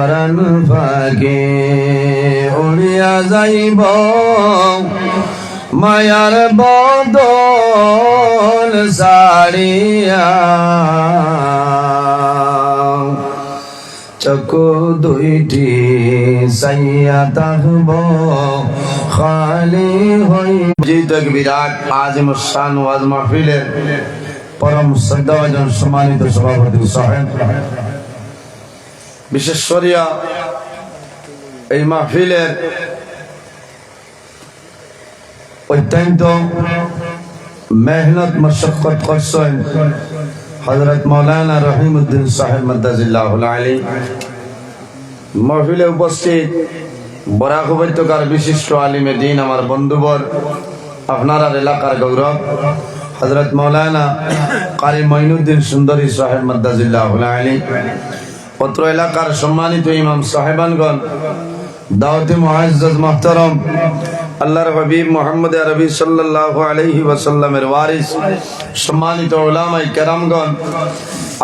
পরাণ ফাঁকে। উড়িয়া যাইব। মায়ার বদল সারিয়া চকু দুইটি সাইয়া থাকব খালি হই জিত এক বিরাট আজিম শান ওয়াজ মাহফিলের পরম শ্রদ্ধাভাজন সম্মানিত সভাপতি সাহেব বিশেষ করিয়া এই মাহফিলের অত্যন্ত মেহনত মশক্কত করছেন হজরত মৌলানা রহিমউদ্দিন সাহেব মদাজিল্লাহ আলী। মহফিলে উপস্থিত বরাক উপত্যকার বিশিষ্ট আলিমে দিন আমার বন্ধুবর, আপনার এলাকার গৌরব হজরত মৌলানা কারি মঈনুদ্দিন সুন্দরী সাহেব মদাজিল্লাহ আলী। অত্র এলাকার সম্মানিত ইমাম সাহেবানগণ, দাওয়াতি মুআজ্জাজ মুহতারাম, আল্লাহর হাবিব মুহাম্মদ আরবি সাল্লাল্লাহু আলাইহি ওয়াসাল্লামের ওয়ারিস, সম্মানিত উলামায়ে কেরামগণ,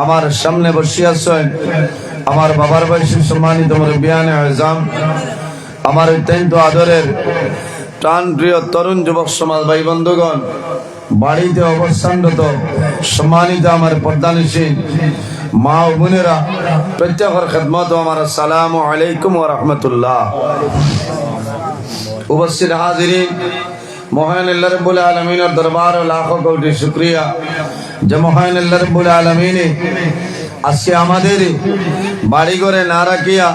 আমার সামনে বসে আছেন আমার বাবার বয়সী সম্মানিত মুরব্বিয়ানে আজম, আমার অত্যন্ত আদরের প্রাণ প্রিয় তরুণ যুবক সমাজ ভাই বন্ধুগণ, বাড়িতে অবস্থানরত সম্মানিত আমার পদ্মানিসীন মা ও বোনেরা প্রত্যেকের খেদমত আমার সালাম আলাইকুম ও রহমতুল্লাহ। উপস্থিত হাজিরিন, মহান আল্লাহ রব্বুল আলমিনের দরবার ও লাখো কোটি শুক্রিয়া। যে মহান আল্লাহ রব্বুল আলমিনে আজকে আমাদের বাড়ি ঘরে না রাখিয়া,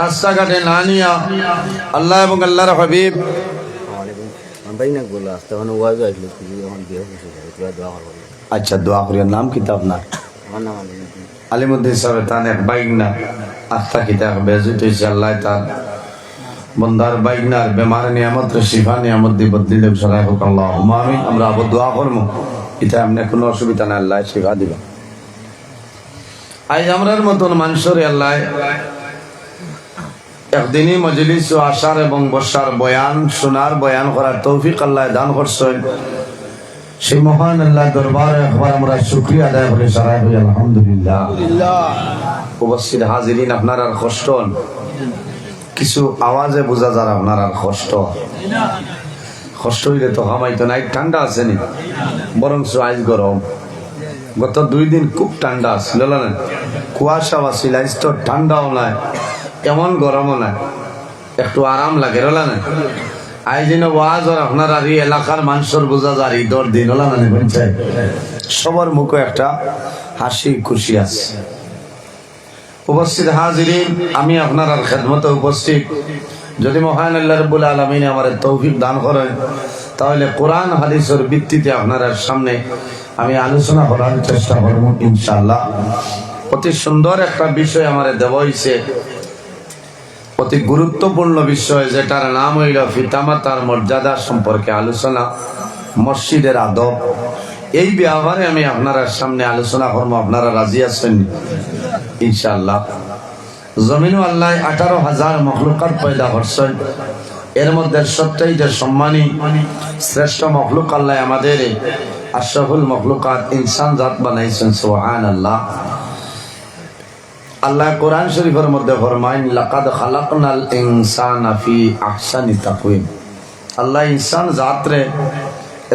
রাস্তাঘাটে না নিয়া, আল্লাহ এবং আল্লাহর হাবিব না আচ্ছা দোয়া করিয়া নাম কিতাব আপনার? আলিমুদ্দিন আমি কোনো আমরার মতন একদিনই মজলিস আসার এবং বসার বয়ান, শোনার বয়ান করার তৌফিক আল্লাহ দান করছেন। সেই মহান আল্লাহ দরবারে একবার আমরা শুক্রিয়া আদায় করে সারাই হই আলহামদুলিল্লাহ। উপস্থিত হাজিরিন, আপনার আর কষ্ট কিছু আওয়াজে বোঝা যার আপনার আর কষ্ট। কষ্ট হইলে তো হামাইতো নাই ঠান্ডা আছে নি। বরং আইজ গরম। গত দুই দিন খুব ঠান্ডা আসছিল না? কুয়াশা বাসিল আইজ তো ঠান্ডাও নাই এমন গরমও নাই। একটু আরাম লাগে রলা না? ওয়াজ আর আপনার আর এলাকার মানুষের বোঝা যার দিন হলা না বুঝছে সবার মুখে একটা হাসি, খুশি আছে। উপস্থিত হাজিরিন, আমি আপনার আর খেদমতে উপস্থিত। যদি মহান আল্লাহ আলমিন আমার তৌফিক দান করেন, তাহলে কোরআন, হাদিসের ভিত্তিতে আপনার সামনে আমি আলোচনা করার চেষ্টা করব ইনশাল্লাহ অতি সুন্দর একটা বিষয় আমার দেওয়া হয়েছে অতি গুরুত্বপূর্ণ বিষয় যেটার নাম হইল পিতামাতার মর্যাদা সম্পর্কে আলোচনা, মসজিদের আদব। এই ব্যাপারে আমি আপনার সামনে আলোচনা করব, আপনারা রাজি আছেন? ইনশাল্লাহ জমিন আল্লাহ আঠারো হাজার মখলুকাত পয়দা করছেন। এর মধ্যে সবচাইতে সম্মানী, শ্রেষ্ঠ মখলুক আল্লাহ আমাদের আশরাফুল মখলুকাত ইনসান জাত বানাইছেন সোহান আল্লাহ আল্লাহ কোরআন শরীফের মধ্যে ফরমাইন, লাকাদ খালাকনাল ইনসানা ফি আহসানি তাকওয়িম। আল্লাহ ইনসান জাতরে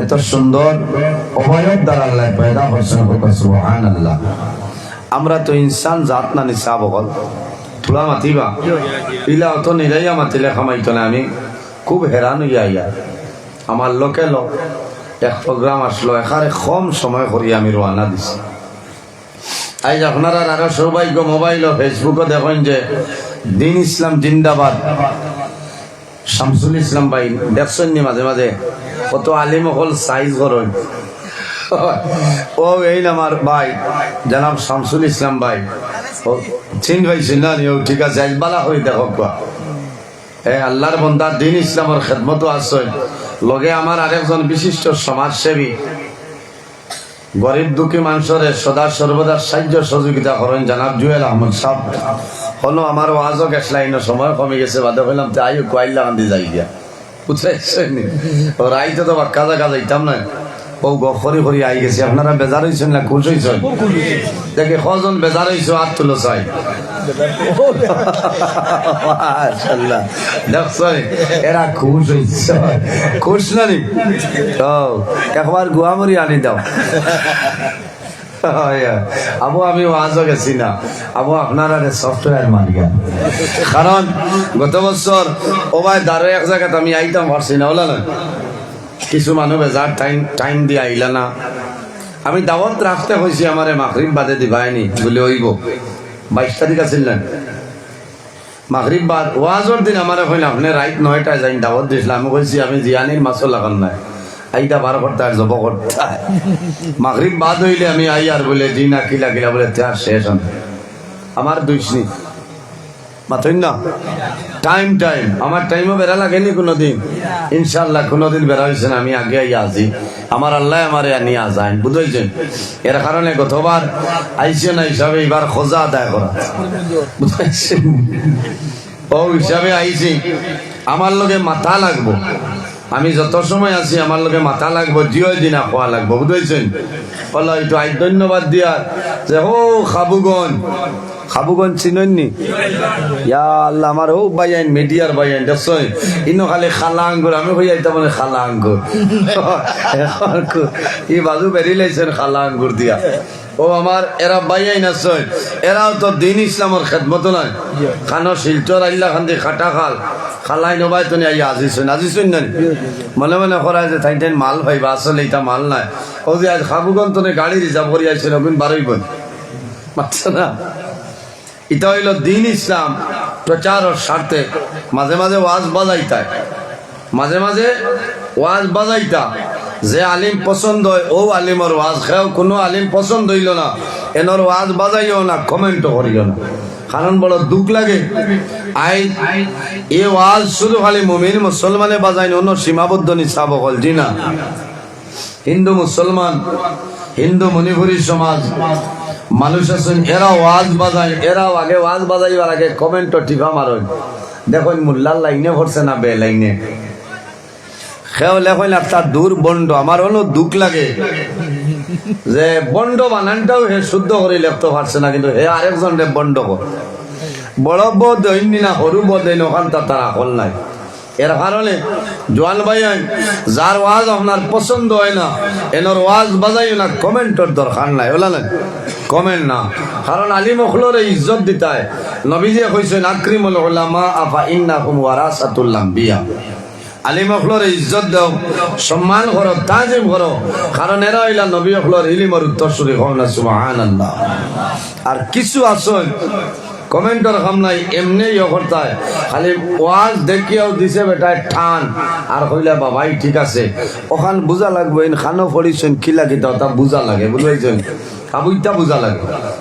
এত সুন্দর অবয়ব দ্বারা আল্লাহ পয়দা করছেন সুবহানাল্লাহ। আমরা তো ইনসান জাত না নিসা বকল। তুলা মাতিবা। ইলা অত নিরাইয়া মাতিলে খামাইতো না আমি। খুব হেরান হইয়া ইয়া আমার লোকে লোক এক প্রোগ্রাম আসলো এখানে কম সময় করি আমি রওনা দিছি। আজ আপনারা আরও সৌভাগ্য মোবাইল ও ফেসবুকে দেখেন যে দিন ইসলাম জিন্দাবাদ। শামসুল ইসলাম ভাই, দেখছেন নি মাঝে মাঝে? কত আলিম অকল সাইজ করেন ও, এই আমার ভাই, জানাব শামসুল ইসলাম ভাই। চিন ভাই, চিনা নি ও ঠিক আছে, আজ বালা হয়ে দেখো এ, আল্লাহর বন্দা, দিন ইসলামের খেদমত আছে। লগে আমার আরেকজন বিশিষ্ট সমাজসেবী গরিব দুঃখী মানুষের সদা সর্বদা সাহায্য সহযোগিতা করেন জানাব জুয়েল আহমদ সাহ হলো আমার ওয়াজও গেছলাইন সময় কমে গেছে বাদে হইলাম তো আইও কয়লা কান্দি যাই গিয়া। বুঝাইছেন ও রাইতে তো বাক্কা কাজা কাজা ইতাম না ও গফরি ফরি আই গেছে। আপনারা বেজার হয়েছেন না খুশ হয়েছেন দেখে কজন বেজার হয়েছে আর তুলো চাই গুয়ামরি আনি দাও আবু আমি ওয়াজও গেছি না আবু আপনারা সফটওয়্যার মালিকা কারণ গত বছর ও ভাই দারো এক জায়গাতে আমি আইতাম পারছি না ওলা না কিছু মানুষ বেজার টাইম টাইম দিয়ে আইলা না আমি দাওয়াত রাখতে হয়েছি আমারে মাকরিব বাদে দিবাইনি, বলে ওইব বাইশ তারিখ আছিল না মাগরিব বাদ ওয়াজর দিন আমার এখন আপনি রাইট নয়টায় যাই দাওয়াত দিয়েছিল আমি কইছি আমি জিয়ানির মাছও লাগান নাই। আইটা বার করতে জব করতে। মাগরিব বাদ হইলে আমি আই আর বলে দিন আকিলা কিলা বলে, তে আর শেষ আমার দুইশনি মাথইন না টাইম টাইম আমার টাইমও বেড়া লাগেনি কোনোদিন। ইনশাল্লাহ কোনোদিন বেড়া হয়েছে না, আমি আগে আইয়া আছি। আমার আল্লাহ আমার নিয়ে আসাইন বুঝেছেন এর কারণে গতবার আইসে না, হিসাবে এবার খোঁজা আদায় করা। বুঝাইছেন? ও হিসাবে আইছি। আমার লগে মাথা লাগবো। আমি যত সময় আছি, আমার লগে মাথা লাগবো জিও দিনা খোয়া লাগবো বুঝেছেন বলো একটু আই ধন্যবাদ দিয়ার যে ও খাবুগন। খাবুগন চিননি ইয়া আল্লাহ আমার ও বাইয়াইন মিডিয়ার বাইয়াইন দেখছ ইনো খালি খালা আঙ্গুর আমি হই আইতা মানে খালা আঙ্গুর ই বাজু বেরি লাইছেন খালা আঙ্গুর দিয়া। ও আমার এরা বাইয়াইন আছে এরাও তো দিন ইসলামের খেদমত নাই। খানো শিলচর আইলা খান দিয়ে খাটা খাল। খালাই নবাই তুমি আই আজিছুন আজিছুন না মনে মনে করায় যে তাই তাই মাল ভাইবা আসলে এটা মাল নাই। ও যে আজ খাবুগন তো গাড়ি রিজার্ভ করি আইছে নবীন বারোইবন মাত্র না। এটা হইল দিন ইসলাম প্রচার ও স্বার্থে। মাঝে মাঝে ওয়াজ বাজাইতায় মাঝে মাঝে ওয়াজ বাজাইতা। যে আলিম পছন্দ হয় ও আলিমর ওয়াজ। খেয়েও কোনো আলিম পছন্দ হইল না। এনর ওয়াজ বাজাইও না কমেন্টও করিও না। কারণ বড় দুঃখ লাগে। আই, এ ওয়াজ শুধু খালি মুমিন মুসলমানে বাজাই অন্য সীমাবদ্ধ নিসাব হল, জি না। হিন্দু মুসলমান, হিন্দু মণিপুরী সমাজ, মানুষ আছেন, এরা ওয়াজ বাজায়, এরাও আগে ওয়াজ বাজাইবার আগে কমেন্ট টিপা মারন। দেখুন, মোল্লার লাইনে ভরছে না বে লাইনে? সেও লেখন একটা দূর বন্ড আমার হলো দুঃখ লাগে। যে বন্ড বানানটাও হে শুদ্ধ করে লেখতে পারছে না, কিন্তু হে আরেকজন রে বন্ড কর বড় বদ না সরু বদ ওখান তার আকল নাই। এর কারণে জোয়ান ভাই যার ওয়াজ আপনার পছন্দ হয় না, এনর ওয়াজ বাজাই না, কমেন্টর দরকার নাই ওলা কমেন্ট না। কারণ আলী মখলরে ইজ্জত দিতায়। নবীজিয়ে কইছেন, আকরিমুল উলামা আফা ইন্নাকুম ওয়ারাসাতুল আম্বিয়া। আলী মখলরে ইজ্জত দাও সম্মান করো তাজিম করো কারণ এরা হইলা নবী মখলর ইলিমর উত্তরসূরি হন না সুবহানাল্লাহ। আর কিছু আসন কমেন্টর কাম নাই এমনি ইয়ে করতায় খালি ওয়াজ দেখিয়াও দিছে বেটায় ঠান আর কইলা, বাবাই, ঠিক আছে। ওখান বুঝা লাগবে খানো পড়িছেন কি লাগি দাও তা বুঝা লাগে বুঝাইছেন আবুইটা বুঝা লাগে।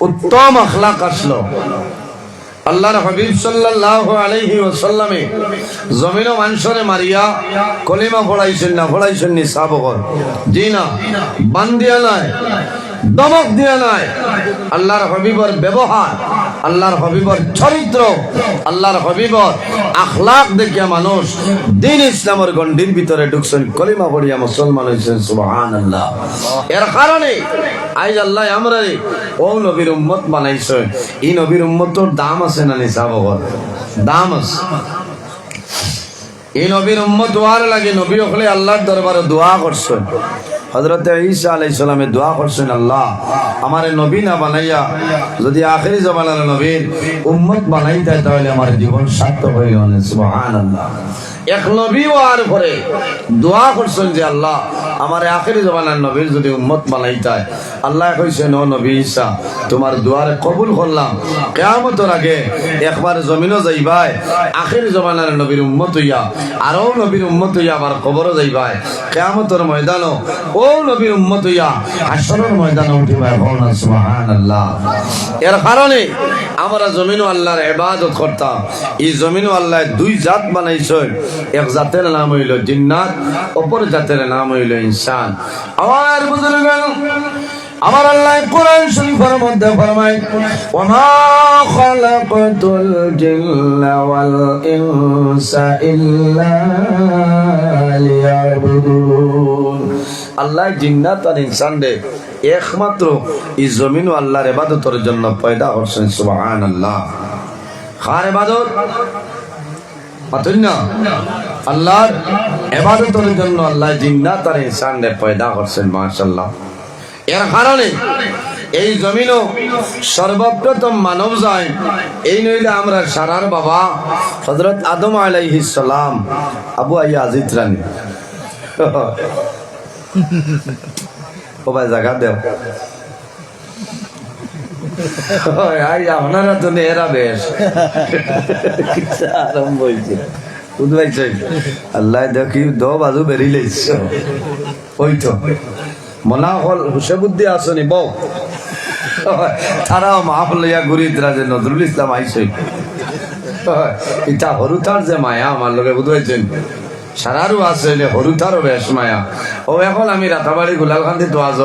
উত্তম আখলাক আসলো। আল্লাহর হাবিব সাল্লাল্লাহু আলাইহি ওয়াসাল্লামে জমিন মানসরে মারিয়া কলিমা পড়াইছেন না পড়াইছেন নি সাবগর। জি না বান্দিয়া নাই। দমক দিয়া নাই আল্লাহর হবিবর ব্যবহার, আল্লাহর হবিবর চরিত্র, আল্লাহর হবিবর আখলাক দেখিয়া মানুষ দিন ইসলামের গণ্ডির ভিতরে ঢুকছেন, কলিমা পড়িয়া মুসলমান হয়েছেন সুবহান আল্লাহ এর কারণে আইজ আল্লাহ আমরা ও নবীর উম্মত বানাইছে। এই নবীর উম্মতর দাম আছে না নিসাবকর দাম আছে। এই নবীর উম্মত দোয়ার লাগে নবী হলে আল্লাহর দরবারে দোয়া করছেন। হজরত ঈসা আলাই সালামে দোয়া করছেন, আল্লাহ, আমার নবী না বানাইয়া যদি আখেরি জমানার নবীর উম্মত বানাইতে তাহলে আমার জীবন সার্থক হয়ে গেল। সুবহানাল্লাহ। এক নবী হওয়ার পরে দোয়া করছেন যে আল্লাহ, আমার আখেরি জমানার নবীর যদি উম্মত বানাইতায় আল্লাহ কইছেন ও নবী ঈসা, তোমার দুয়ারে কবুল করলাম। কেয়ামতের আগে একবার জমিনও যাইবাই, আখেরি জমানার নবীর উম্মত হইয়া, আরও নবীর উম্মত হইয়া আবার কবরও যাইবাই। কেয়ামতের ময়দানও ও নবীর উম্মত হইয়া হাসরের ময়দানে উঠিবাই সুবহানাল্লাহ। এর কারণে আমরা জমিনও আল্লাহর ইবাদত করতাম। এই জমিনও আল্লাহ দুই জাত বানাইছেন। এক জাতের নাম হইল জিন্নাত, অপর জাতের নাম হইল ইনসান। আমার বুজুর্গ আমার আল্লাহ কোরআন শরীফের মধ্যে ফরমায়, ওমা খালাকাতুল জিন্না ওয়াল ইনসা ইল্লা লিয়াবুদুন। আল্লাহ জিন্নাত আর ইনসান রে, একমাত্র এই জমিন আল্লাহর ইবাদতের জন্য পয়দা করছেন, সুবহানাল্লাহ। কার ইবাদত? না আল্লাহর ইবাদতের জন্য আল্লাহ জিন্নাত আর ইনসান রে পয়দা করছেন, মাশাআল্লাহ। এর কারণে এই জমিনও সর্বপ্রথম মানব যায় এই নইলে আমরা সারার বাবা হজরত আদম সালাম, আবু আইয়া আজিত রানী। ও ভাই জায়গা দেও। আপনারা তো নেহরা বেশ। আরম্ভ হয়েছে আল্লাহ দেখি দো বাজু ওই তো। মনা হল, হুসে বুদ্ধি আসনি, বউ। তারাও মাফ লইয়া ঘুরি যে নজরুল ইসলাম আইসই। ইটা হরুতার যে মায়া, আমার লোকে বুঝবাইছেন সারারও আছে এনে হরুতারও বেশ মায়া ও এখন আমি রাতাবাড়ি গোলালখান্দি তো আজ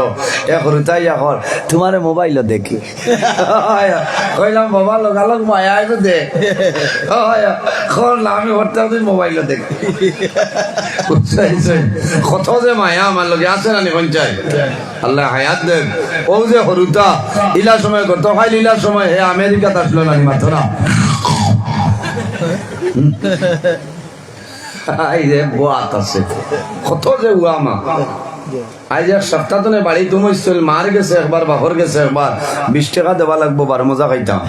এ হরুতাই এখন। তোমার মোবাইল দেখি। কইলাম, বাবা, লগালগ মায়া আইব দে। না আমি হরতে মোবাইল দেখি। বুঝছেন? কত যে মায়া আমার লগে আছে না নি পঞ্চায়েত আল্লাহ হায়াত দেন। ও যে হরুতা ইলা সময় গত খাইল ইলা সময়, হে আমেরিকাত আসলো না মাত্র আই রে, বোয়াত আছে। কত যে উয়ামা আজ এক সপ্তাহ তো বাড়ি তুমি মার গেছে একবার বাপর গেছে একবার বিশ টাকা দেওয়া লাগবো বারো মজা খাইতাম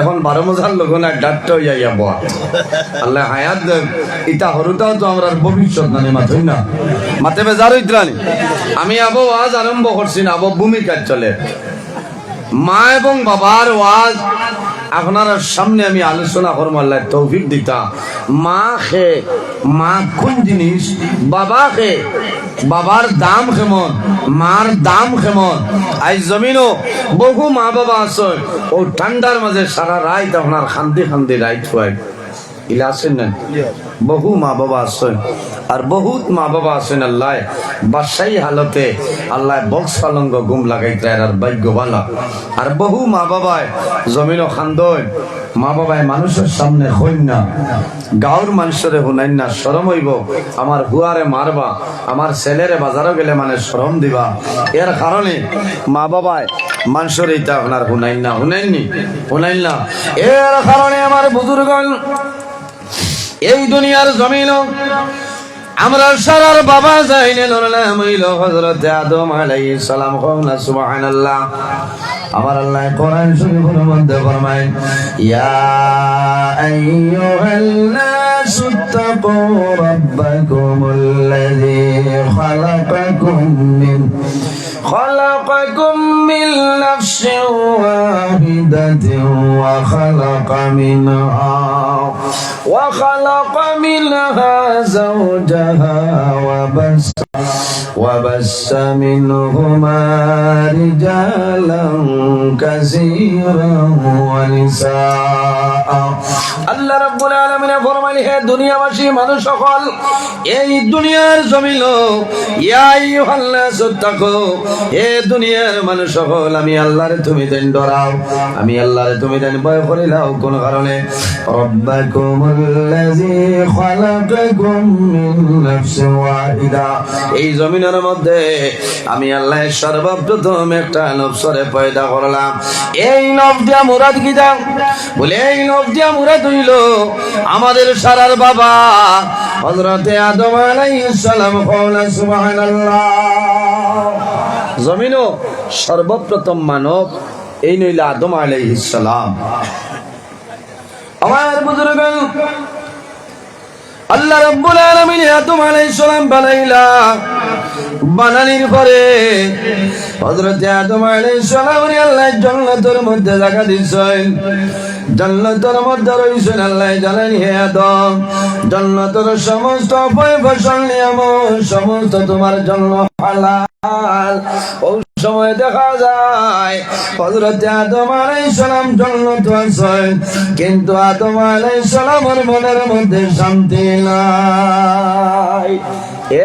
এখন বারো মজার লোক না ডাক্ত ইয়া বোয়া আল্লাহ হায়াত ইটা হরুতাও তো আমরা ভবিষ্যৎ না মাথই না? মাতে বেজার হইতরানি আমি আবো আজ আরম্ভ করছি না, আবো ভূমিকা চলে। মা এবং বাবার ওয়াজ আপনার সামনে আমি আলোচনা করব আল্লাহ তৌফিক দিতা। মা খে মা কোন জিনিস? বাবা খে বাবার দাম কেমন? মার দাম কেমন? আজ জমিনও বহু মা বাবা আছে। ও ঠান্ডার মাঝে সারা রাত আপনার খান্দি খান্দি রাইত হয়। ইলা আছেন না? বহু মা বাবা আছেন আর বহুত মা বাবা আছেন আল্লাহ। বাসাই হালতে আল্লাহ বক্স পালঙ্গ গুম লাগাইতে আর ভাগ্যবালা আর বহু মা বাবায় জমিনও খান্দন মা বাবায় মানুষের সামনে হইন না গাঁর মানুষের শুনাইন না সরম হইব। আমার হুয়ারে মারবা, আমার ছেলেরে বাজারও গেলে মানে সরম দিবা। এর কারণে মা বাবায় মানুষের এইটা আপনার শুনাইন না শুনাইননি শুনাইন না। এর কারণে আমার বুজুর্গন এই দুনিয়ার জমিন আমরা সারার বাবা যাইনে নাম হইল হযরত আদম আলাইহিস সালাম কওলা সুবহানাল্লাহ। আমার আল্লাহ কোরআন শরীফের মধ্যে ফরমায়, ইয়া আইয়ুহান নাস তাকু রাব্বাকুমুল খালাকাকুম মিন, খালাকাকুম من نفس واحدة وخلق منها وخلق منها زوجها وبس وبس منهما رجالا كثيرا ونساء আল্লাহ রাব্বুল আলামিন ফরমাইলেন হে দুনিয়াবাসী মানুষ সকল এই দুনিয়ার জমিল ইয়া আইয়ুহান নাসু তাকু হে দুনিয়ার মানুষ সকল আমি আল্লাহরে তুমি দেন ডরাও, আমি আল্লাহরে তুমি দেন ভয় করিলাও কোন কারণে। এই জমিনের মধ্যে আমি আল্লাহ সর্বপ্রথম একটা নফসরে পয়দা করলাম। এই নফ দিয়া মুরাদ কি দাও বলে, এই নফ দিয়া মুরাদ হইল আমাদের সারার বাবা, হযরতে আদম আলাইহিস সালাম কওলা, সুবহানাল্লাহ। জমিনও সর্বপ্রথম মানব এই নইল আদম সালাম। আমার বুজুর্গ আল্লাহ রাব্বুল আলামিন আদম আলাইহিস সালাম বানাইলা। বানানির পরে হযরত আদম আলাইহিস সালাম আল্লাহ জান্নাতের মধ্যে জায়গা দিছেন জান্নাতের মধ্যে রইছেন আল্লাহ জানেন হে আদম, জান্নাতের সমস্ত ফসল নিয়ামত, সমস্ত তোমার জন্য হালাল। সময় দেখা যায়। হযরত আদম আলাইহিস সালাম জান্নাত কিন্তু আদম আলাইহিস সালামের মনের মধ্যে শান্তি নাই।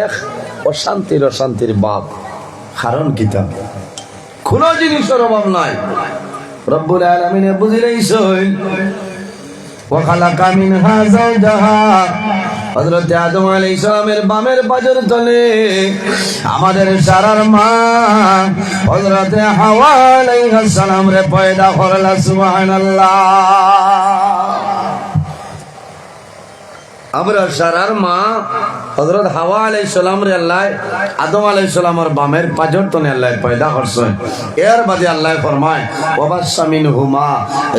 এক অশান্তির অশান্তির বাপ। কারণ কিতাব কোন জিনিসের অভাব নাই। রব্বুল আলামিনে বুঝিলেইছেন وخلق منها زوجها হযরত আদম আলাইহিস সালামের বামের পাজর তলে আমাদের সারার মা হযরত হাওয়া আলাইহিস সালাম রে পয়দা করলা সুবহানাল্লাহ আমরা সারার মা হজরত হাওয়া আলাই সালাম রে আল্লাহ, আদম আলাই সালামর বামের পাজর তনে আল্লাহ পয়দা করছেন এর বাদে আল্লাহ ফরমায় ওয়াবাসামিন হুমা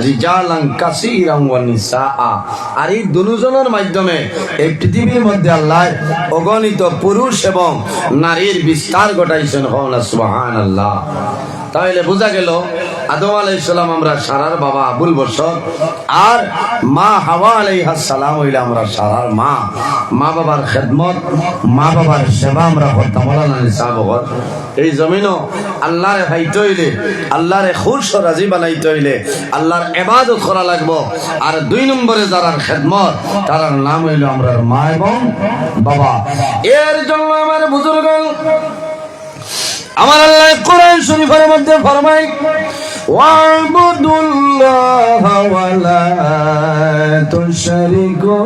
রিজালান কাসীরান ওয়া নিসা আর এই দুজনের মাধ্যমে এই পৃথিবীর মধ্যে আল্লাহ অগণিত পুরুষ এবং নারীর বিস্তার ঘটাইছেন। হন সুবহানাল্লাহ। তাহলে বোঝা গেল, আদম আলাইসালাম আমরা সারার বাবা আবুল বসর আর মা হাওয়া আলাইহাস সালাম হইলে আমরা সারার মা। মা বাবার খেদমত, মা বাবার সেবা আমরা করতাম নিসাব এই জমিনও আল্লাহরে হাইতে হইলে, আল্লাহরে খুশ রাজি বানাইতে হইলে, আল্লাহর এবাদত করা লাগবো। আর দুই নম্বরে যারার খেদমত, তারার নাম হইল আমরা মা এবং বাবা। এর জন্য আমার বুজুর্গ আমার আল্লাহ কোরআন শরীফের মধ্যে ফরমাই ওয়াবুদুল্লাহ ওয়ালা তুশরিকু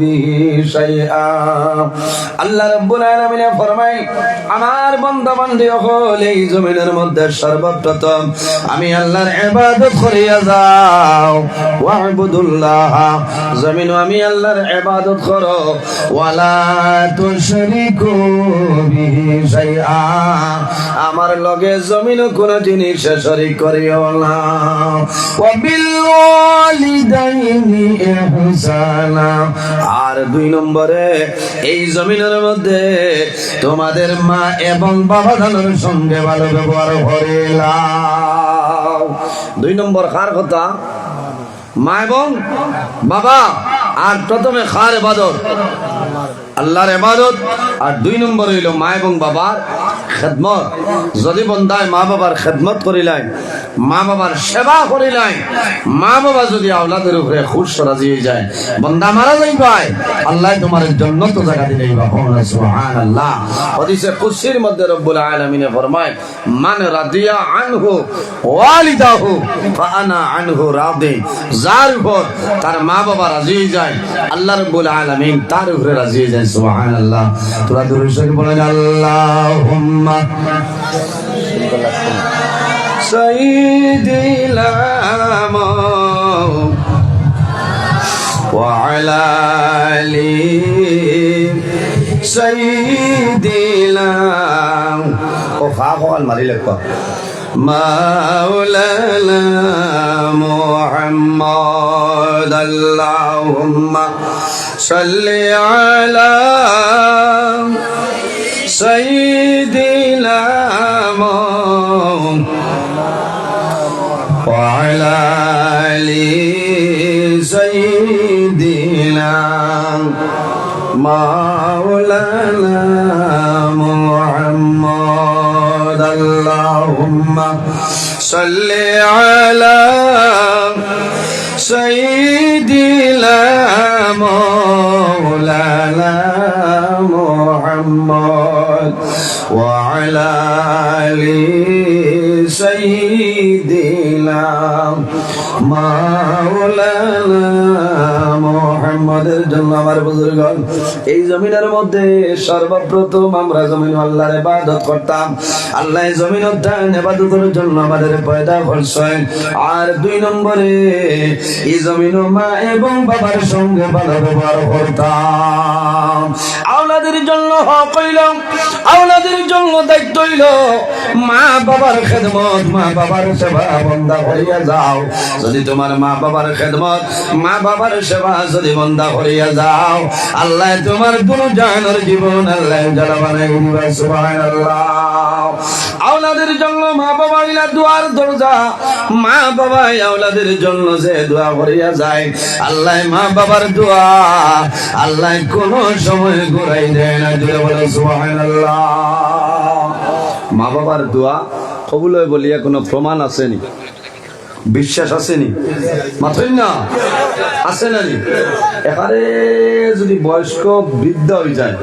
বিহি শাইআ আল্লাহ রাব্বুল আলামিন ফরমাই আমার বান্দা বান্দি হল এই জমিনের মধ্যে সর্বপ্রথম আমি আল্লাহর ইবাদত করিয়া যাও। ওয়াবুদুল্লাহ জমিন আমি আল্লাহর ইবাদত করো। ওয়ালা তুশরিকু বিহি শাইআ। আমার লগে জমিন কোন জিনিস শরীক করিও না আর দুই নম্বরে, এই জমিনের মধ্যে তোমাদের মা এবং বাবা দানোর সঙ্গে ভালো ব্যবহার করিলাম। দুই নম্বর কার কথা, মা এবং বাবা, আর প্রথমে খার এবাদত আল্লাহর এবাদত আর দুই নম্বর হইল মা এবং বাবার খেদমত। যদি বন্ধায় মা বাবার খেদমত করিলাই, মা বাবার সেবা করিলাই, মা বাবা যদি আওলাদের উপরে খুশ রাজি হয়ে যায়, বন্দা মারা যাই ভাই, আল্লাহ তোমার জন্য তো জায়গা দিলে আল্লাহ হদিসে কুসির মধ্যে রব্বুল আলমিনে ফরমায়, মান রাদিয়া আনহু ওয়ালিদাহু ফাআনা আনহু রাদি। যার উপর তার মা বাবা রাজি হয়ে যায়, আল্লাহ রব্বুল আলামিন তার উপরে রাজি হয়ে যায়। সুবহানাল্লাহ তোরা দরুদ শরীফ বলেন আল্লাহুম্মা সাইয়্যিদিল আমা وعلى آل سيدنا وفاق المري لك مولانا محمد اللهم صل على سيدنا محمد وعلى آل سيدنا مولانا محمد. اللهم صل على سيدي لا مولانا محمد وعلى علي سيدي لا مولانا মুহাম্মাদের জন্য আমার বুজুর্গণ, এই জমিনের মধ্যে সর্বপ্রথম আমরা জমিন আল্লাহর ইবাদত করতাম। আল্লাহ জমিন উদ্যান ইবাদতের জন্য আমাদের পয়দা করছেন আর দুই নম্বরে, এই জমিন মা এবং বাবার সঙ্গে ভালো ব্যবহার করতাম। আওলাদের জন্য হক হইল, আওলাদের জন্য দায়িত্ব হইল, মা বাবার খেদমত, মা বাবার সেবা এবং হইয়া যাও। যদি তোমার মা বাবার খেদমত, মা বাবার সেবা যদি বন্দা করিয়া যাও। আল্লাহ, তোমার দুনো জাহানের জীবন আল্লাহ যারা বানাই দিবা সুবহানাল্লাহ। আওলাদের জন্য মা বাবা ইলা দুয়ার দরজা। মা বাবা আওলাদের জন্য যে দোয়া করিয়া যায়, আল্লাহ মা বাবার দোয়া। আল্লাহ কোন সময় ঘুরাই দেয় না জুড়ে বলে, সুবহানাল্লাহ। মা বাবার দোয়া কবুল হয় বলিয়া কোনো প্রমাণ আসেনি বিশ্বাস আসেনি মাথই না? আছে না এখানে যদি বয়স্ক বৃদ্ধ হয়ে যায়,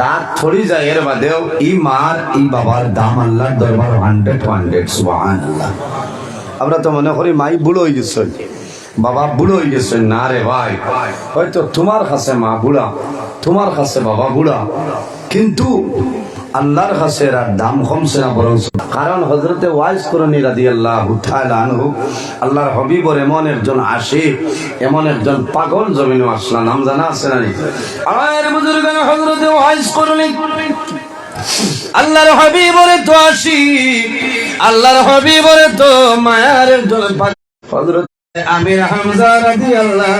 দাঁত থরি যায়, এর বাদেও ই মার, ই বাবার দাম আল্লাহর দরবার হান্ড্রেড হান্ড্রেড সুবাহান আল্লাহ আমরা তো মনে করি মাই বুড়ো হয়ে গেছে। বাবা বুড়ো হয়ে গেছে। না রে ভাই, হয়তো তোমার কাছে মা বুড়া তোমার কাছে বাবা বুড়া কিন্তু আল্লাহর কাছে আর দাম কমছে না বরং কারণ হজরতে ওয়াইস করনি রাদি আল্লাহ আনহু, আল্লাহর হবিবর এমন একজন আসে এমন একজন পাগল জমিনে আসলা নাম জানা আছে না হজরতে ওয়াইস করনি আল্লাহর হবিবরে তো আসি আল্লাহর হবিবরে তো মায়ার একজন। হজরত আমির হামজা রাদি আল্লাহ